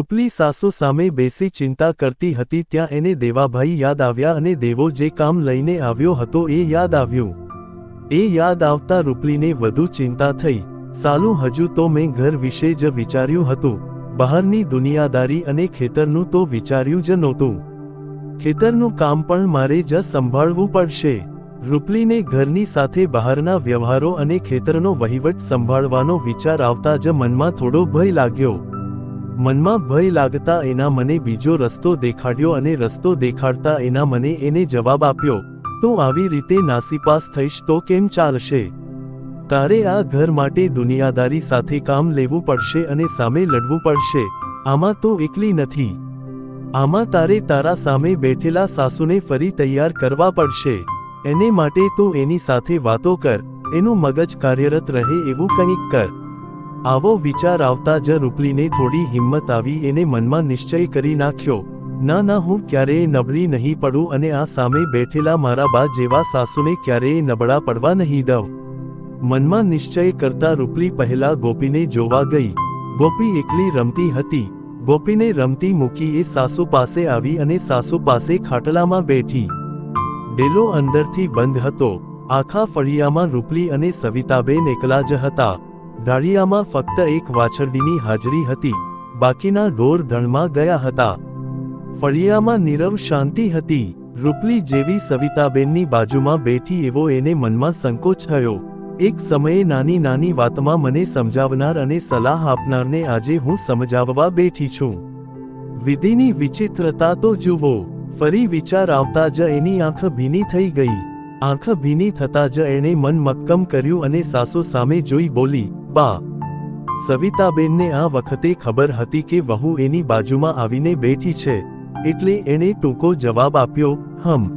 રૂપલી સાસુ સામે બેસી ચિંતા કરતી હતી ત્યાં એને દેવાભાઈ યાદ આવ્યા અને દેવો જે કામ લઈને આવ્યો હતો એ યાદ આવ્યું. એ યાદ આવતા રૂપલીને વધુ ચિંતા થઈ. સાલું, હજુ તો મેં ઘર વિશે જ વિચાર્યું હતું. બહારની દુનિયાદારી અને ખેતરનું તો વિચાર્યું જ નહોતું. ખેતરનું કામ પણ મારે જ સંભાળવું પડશે. રૂપલીને ઘરની સાથે બહારના વ્યવહારો અને ખેતરનો વહીવટ સંભાળવાનો વિચાર આવતા જ મનમાં થોડો ભય લાગ્યો. મનમાં ભય લાગતા એના મને બીજો રસ્તો દેખાડ્યો અને રસ્તો દેખાડતા એના મને એને જવાબ આપ્યો, તું આવી રીતે નાસીપાસ થઈશ તો કેમ ચાલશે? તારે આ ઘર માટે દુનિયાદારી સાથે કામ લેવું પડશે અને સામે લડવું પડશે. આમાં તો એકલી નથી. આમાં તારે તારા સામે બેઠેલા સાસુને ફરી તૈયાર કરવા પડશે. એને માટે તું એની સાથે વાતો કર. એનું મગજ કાર્યરત રહે એવું કંઈક કર. આવો વિચાર આવતા જ રૂપલીને થોડી હિંમત આવી એને મનમાં નિશ્ચય કરી નાખ્યો, ના ના, હું ક્યારેય નબળી નહીં પડું અને આ સામે બેઠેલા મારા બા જેવા સાસુને ક્યારેય નબળા પડવા નહીં દઉં. મનમાં નિશ્ચય કરતા રૂપલી પહેલા ગોપીને જોવા ગઈ. ગોપી એકલી રમતી હતી. ગોપીને રમતી મૂકી એ સાસુ પાસે આવી અને સાસુ પાસે ખાટલામાં બેઠી. ડેલો અંદરથી બંધ હતો. આખા ફળિયામાં રૂપલી અને સવિતાબેન એકલા જ હતા. ડાળિયામાં ફક્ત એક વાછરડીની હાજરી હતી, બાકીના ઢોર ધણમાં ગયા હતા. ફળિયામાં નીરવ શાંતિ હતી, રૂપલી જેવી સવિતાબેનની બાજુમાં બેઠી એવો એને મનમાં સંકોચ થયો. એક સમયે નાની નાની વાતમાં મને સમજાવનાર અને સલાહ આપનારને આજે હું સમજાવવા બેઠી છું. વિધિની વિચિત્રતા તો જુઓ, ફરી વિચાર આવતા જ એની આંખ ભીની થઈ ગઈ. આંખ ભીની થતા જ એણે મન મક્કમ કર્યું અને સાસુ સામે જોઈ બોલી બા. સવિતાબેનને આ વખતે ખબર હતી કે વહુ એની બાજુમાં આવીને બેઠી છે, એટલે એણે ટૂંકો જવાબ આપ્યો, હમ.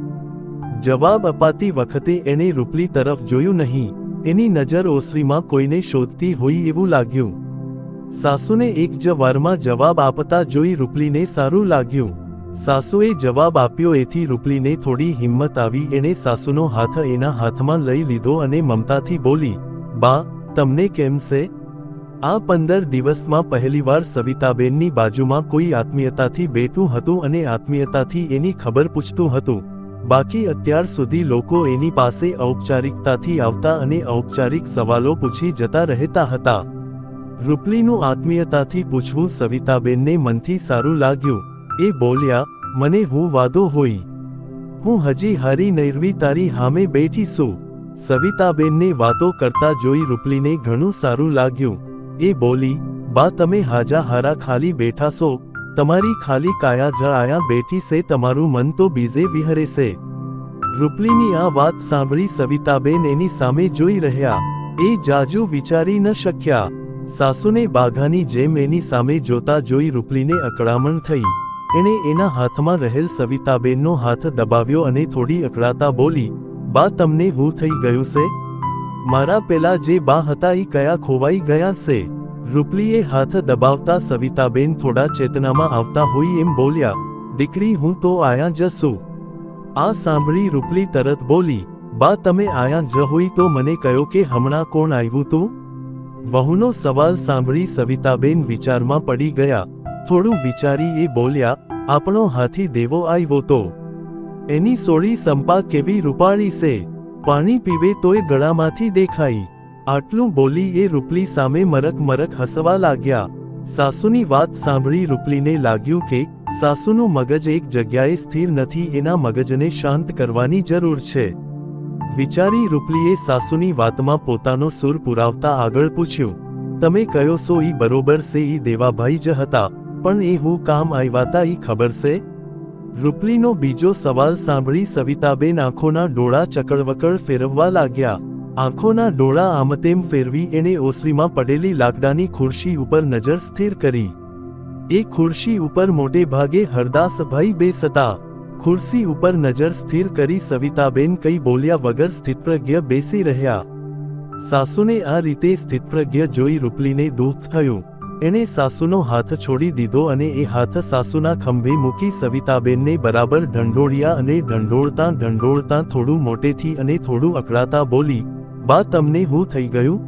જવાબ અપાતી વખતે એણે રૂપલી તરફ જોયું નહીં, એની નજર ઓસરીમાં કોઈને શોધતી હોય એવું લાગ્યું. સાસુને એક જ વારમાં જવાબ આપતા જોઈ રૂપલીને સારું લાગ્યું. સાસુએ જવાબ આપ્યો, એથી રૂપલીને થોડી હિંમત આવી. એણે સાસુનો હાથ એના હાથમાં લઈ લીધો અને મમતાથી બોલી, બા તમને કેમ છે આ પંદર દિવસમાં પહેલીવાર સવિતાબેનની બાજુમાં કોઈ આત્મીયતાથી બેઠું હતું અને આત્મીયતાથી એની ખબર પૂછતું હતું. બાકી અત્યાર સુધી લોકો એની પાસે ઔપચારિકતાથી આવતા અને ઔપચારિક સવાલો પૂછી જતા રહેતા હતા. રૂપલીનું આત્મીયતાથી પૂછવું સવિતાબેનને મનથી સારું લાગ્યું. એ બોલ્યા, મને હું વાદો હોઈ હું હજી હારી નૈરવી તારી હામે બેઠી છું. સવિતાબેનને વાતો કરતા જોઈ રૂપલીને ઘણું સારું લાગ્યું. એ બોલી, બા, તમે હાજા હારા ખાલી બેઠા છો. તમારી ખાલી કાયા જ આયા બેઠી છે, તમારું મન તો બીજે વિહરે છે. રૂપલીની આ વાત સાંભળી સવિતાબેન એની સામે જોઈ રહ્યા. એ જાજુ વિચારી ન શક્યા. સાસુને બાઘાની જેમ એની સામે જોતા જોઈ રૂપલીને અકળામણ થઈ. એણે એના હાથમાં રહેલ સવિતાબેનનો હાથ દબાવ્યો અને થોડી અકળાતા બોલી બા તમને હું થઈ ગયું છે મારા પેલા જે બા હતા એ કયા ખોવાઈ ગયા છે રૂપલીએ હાથ દબાવતા સવિતાબેન થોડા ચેતનામાં આવતા હોય એમ બોલ્યા, દીકરી, હું તો આયા જશું આ સાંભળી રૂપલી તરત બોલી, બા, તમે આયા જ હોય તો મને કહ્યો કે હમણાં કોણ આવ્યું તું? વહુનો સવાલ સાંભળી સવિતાબેન વિચારમાં પડી ગયા. થોડું વિચારી એ બોલ્યા, આપણો હાથી દેવો આવ્યો તો. એની સોળી સંપા કેવી રૂપાળી છે પાણી પીવે તોય ગળામાંથી દેખાઈ. આટલું બોલી એ રૂપલી સામે મરક મરક હસવા લાગ્યા. સાસુની વાત સાંભળી રૂપલીને લાગ્યું કે, સાસુનું મગજ એક જગ્યાએ સ્થિર નથી, એના મગજને શાંત કરવાની જરૂર છે. વિચારી રૂપલીએ સાસુની વાતમાં પોતાનો સુર પુરાવતા આગળ પૂછ્યું. તમે કયો સો ઈ બરોબર છે ઈ દેવાભાઈ જ હતા. પણ એ હું કામ આવ્યાતા ઈ ખબર છે રૂપલીનો બીજો સવાલ સાંભળી સવિતાબેન આંખોના ડોળા ચકળવકળ ફેરવવા લાગ્યા. આંખોના ડોળા આમતેમ ફેરવી એણે ઓસરીમાં પડેલી લાકડાની ખુરશી ઉપર નજર સ્થિર કરી. એ ખુરશી ઉપર મોટે ભાગે હરદાસભાઈ બેસતા. ખુરશી ઉપર નજર સ્થિર કરી સવિતાબેન કઈ બોલ્યા વગર સ્થિતપ્રજ્ઞ બેસી રહ્યા. સાસુને આ રીતે સ્થિતપ્રજ્ઞ જોઈ રૂપલીને દુઃખ થયું. એણે સાસુનો હાથ છોડી દીધો અને એ હાથ સાસુના ખંભે મૂકી સવિતાબેનને બરાબર ઢંઢોળ્યા અને ઢંઢોળતા ઢંઢોળતા થોડું મોટેથી અને થોડું અકળાતા બોલી, બા, તમને હું થઈ ગયું?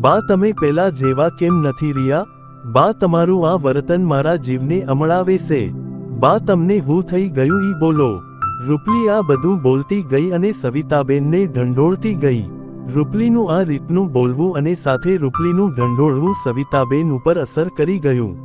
બા, તમે પેલા જેવા કેમ નથી રહ્યા બા, તમારું આ વર્તન મારા જીવને અમળાવે છે. બા, તમને હું થઈ ગયું ઈ બોલો. રૂપલી આ બધું બોલતી ગઈ અને સવિતાબેનને ઢંઢોળતી ગઈ. રૂપલીનું આ રીતનું બોલવું અને સાથે રૂપલીનું ઢંઢોળવું સવિતાબેન ઉપર અસર કરી ગયું.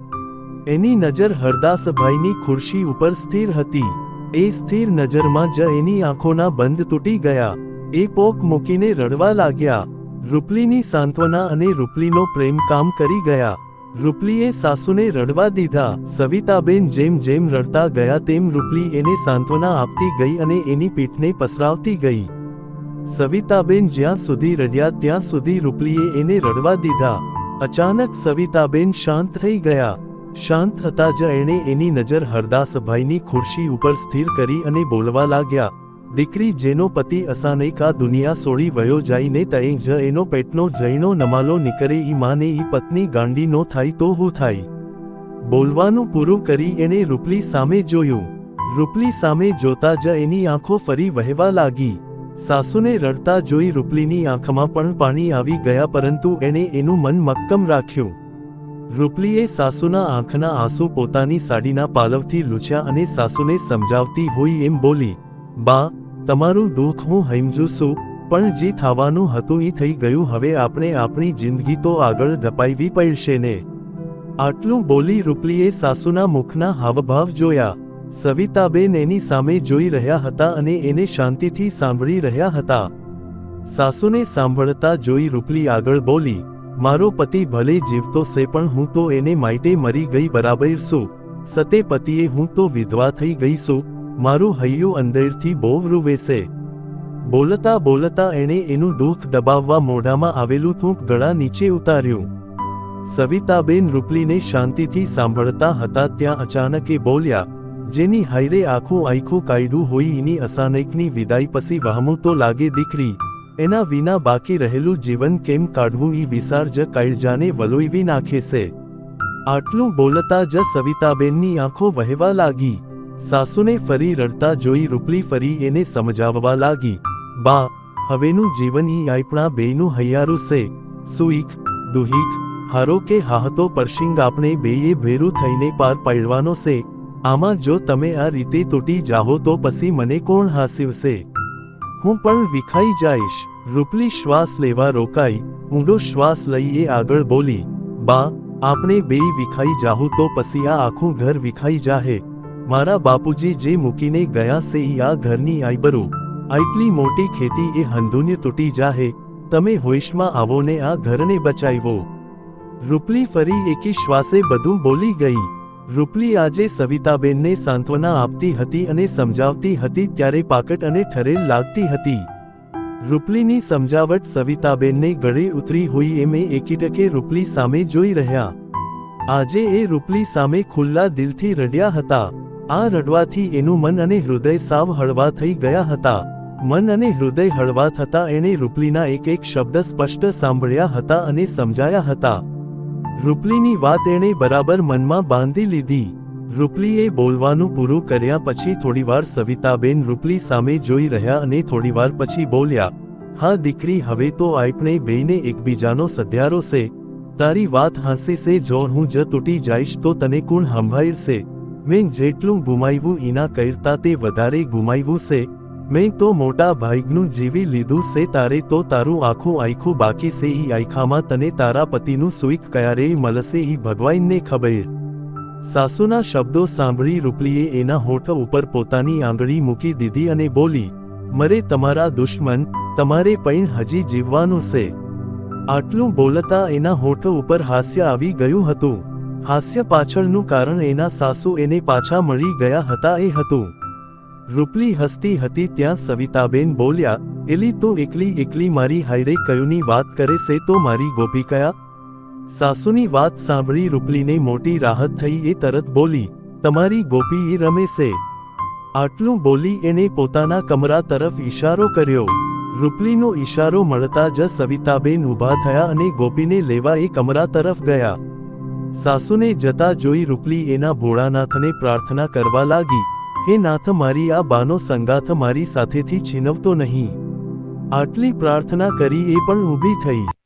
એની નજર હરદાસભાઈની ખુરશી ઉપર સ્થિર હતી. એ સ્થિર નજરમાં જ એની આંખોના બંધ તૂટી ગયા. એ પોક મૂકીને રડવા લાગ્યા. રૂપલીની સાંત્વના અને રૂપલીનો પ્રેમ કામ કરી ગયા. રૂપલીએ સાસુને રડવા દીધા. સવિતાબેન જેમ જેમ રડતા ગયા તેમ રૂપલી એને સાંત્વના આપતી ગઈ અને એની પીઠને પસરાવતી ગઈ. સવિતાબેન જ્યાં સુધી રડ્યા ત્યાં સુધી રૂપલીએ એને રડવા દીધા. અચાનક સવિતાબેન શાંત થઈ ગયા. શાંત થતા જ એણે એની નજર હરદાસભાઈની ખુરશી ઉપર સ્થિર કરી અને બોલવા લાગ્યા, દીકરી, જેનો પતિ અસાનૈક આ દુનિયા સોળી વયો જાઈને તય જ એનો પેટનો જૈનો નમાલો નીકળે ઈ માને ઈ પત્ની ગાંડી નો થાય તો હું થાય. બોલવાનું પૂરું કરી એણે રૂપલી સામે જોયું. રૂપલી સામે જોતા જ એની આંખો ફરી વહેવા લાગી. સાસુને રડતા જોઈ રૂપલીની આંખમાં પણ પાણી આવી ગયા પરંતુ એણે એનું મન મક્કમ રાખ્યું. રૂપલીએ સાસુના આંખના આંસુ પોતાની સાડીના પાલવથી લૂછ્યા અને સાસુને સમજાવતી હોય એમ બોલી, બા, તમારું દુઃખ હું હૈમજુ છું, પણ જે થવાનું હતું એ થઈ ગયું, હવે આપણે આપણી જિંદગી તો આગળ ધપાવી પડશે ને. આટલું બોલી રૂપલીએ સાસુના મુખના હાવભાવ જોયા. સવિતાબેન એની સામે જોઈ રહ્યા હતા અને એને શાંતિથી સાંભળી રહ્યા હતા. સાસુને સાંભળતા જોઈ રૂપલી આગળ બોલી, મારો પતિ ભલે જીવતો છે પણ હું તો એને માટે મરી ગઈ બરાબર છું સતે પતિએ હું તો વિધવા થઈ ગઈ છું મારું હૈયું અંદરથી બહુ રૂવે છે બોલતા બોલતા એણે એનું દુઃખ દબાવવા મોઢામાં આવેલું થૂંક ગળા નીચે ઉતાર્યું. સવિતાબેન રૂપલીને શાંતિથી સાંભળતા હતા ત્યાં અચાનકે બોલ્યા જેની હાયરે આખું આખું કાયડું હોય એની અસાનૈકની વિદાય પછી વહમું તો લાગે દીકરી. એના વિના બાકી રહેલું જીવન કેમ કાઢવું એ વિસાર જ કાયડજાને વલોઈવી નાખે છે. આટલું બોલતા જ સવિતાબેનની આંખો વહેવા લાગી. સાસુને ફરી રડતા જોઈ રૂપલી ફરી એને સમજાવવા લાગી. બા, હવેનું જીવન ઈ આપણા બેયનું હૈયારું છે. સુઈક દુહિક હારો કે હાહતો પરશિંગ આપણે બેયે ભેરું થઈને પાર પાડવાનો છે. આમાં જો તમે આ રીતે તૂટી જાહો તો પછી મને કોણ હાસીવશે? હું પણ વિખાઈ જાઈશ. રૂપલી શ્વાસ લેવા રોકાઈ, ઊંડો શ્વાસ લઈ એ આગળ બોલી, બા, આપણે બેય વિખાઈ જાહું તો પછી આ આખું ઘર વિખાઈ જાહે. મારા બાપુજી જે મૂકીને ગયા છે ઈ આ ઘરની આઈબરું. આટલી મોટી ખેતી એ હંધુન્ય તૂટી જાહે. તમે હોઈશમાં આવો ને આ ઘરને બચાવ્યો રૂપલી ફરી એકી શ્વાસે બધું બોલી ગઈ. રૂપલી આજે સવિતાબેનને સાંત્વના આપતી હતી અને સમજાવતી હતી ત્યારે પાકટ અને ઠરેલ લાગતી હતી. રૂપલીની સમજાવટ સવિતાબેનને ગળે ઉતરી હોઈ એમ એકીટકે રૂપલી સામે જોઈ રહ્યા. આજે એ રૂપલી સામે ખુલ્લા દિલથી રડ્યા હતા. આ રડવાથી એનું મન અને હૃદય સાવ હળવા થઈ ગયા હતા. મન અને હૃદય હળવા થતા એણે રૂપલીના એક એક શબ્દ સ્પષ્ટ સાંભળ્યા હતા અને સમજાયા હતા. રૂપલીની વાત એણે બરાબર મનમાં બાંધી લીધી. રૂપલીએ બોલવાનું પૂરું કર્યા પછી થોડીવાર સવિતાબેન રૂપલી સામે જોઈ રહ્યા અને થોડીવાર પછી બોલ્યા, હા દીકરી, હવે તો આપણે બેયને એકબીજાનો સધ્યારો છે તારી વાત હાંસી છે જો હું જ તૂટી જઈશ તો તને કોણ સંભાળશે મેં જેટલું ગુમાવ્યું એના કરતા તે વધારે ગુમાવ્યું છે મેં તો મોટા ભાઈગનું જીવી લીધું છે તારે તો તારું આખું આખું બાકી છે ઈ આખામાં તને તારા પતિનું સુઈક ક્યારેય મળશે ઈ ભગવાનને ખબર. સાસુના શબ્દો સાંભળી રૂપલીએ એના હોઠ ઉપર પોતાની આંગળી મૂકી દીધી અને બોલી, મરે તમારા દુશ્મન, તમારે પણ હજી જીવવાનું છે આટલું બોલતા એના હોઠ ઉપર હાસ્ય આવી ગયું હતું. હાસ્ય પાછળનું કારણ એના સાસુ એને પાછા મળી ગયા હતા એ હતું. રૂપલી હસતી હતી ત્યાં સવિતાબેન બોલ્યા, એલી તો એકલી એકલી મારી હાયરે કયુંની વાત કરે છે તો મારી ગોપી કયા? સાસુની વાત સાંભળી રૂપલીને મોટી રાહત થઈ એ તરત બોલી, તમારી ગોપી એ રમે છે આટલું બોલી એણે પોતાના કમરા તરફ ઈશારો કર્યો. રૂપલીનો ઈશારો મળતા જ સવિતાબેન ઊભા થયા અને ગોપીને લેવા એ કમરા તરફ ગયા. સાસુને જતા જોઈ રૂપલી એના ભોળાનાથને પ્રાર્થના કરવા લાગી. હે નાથ મારી આ બાનો સંગાથ મારી સાથેથી છીનવતો નહીં. આટલી પ્રાર્થના કરી એ પણ ઊભી થઈ.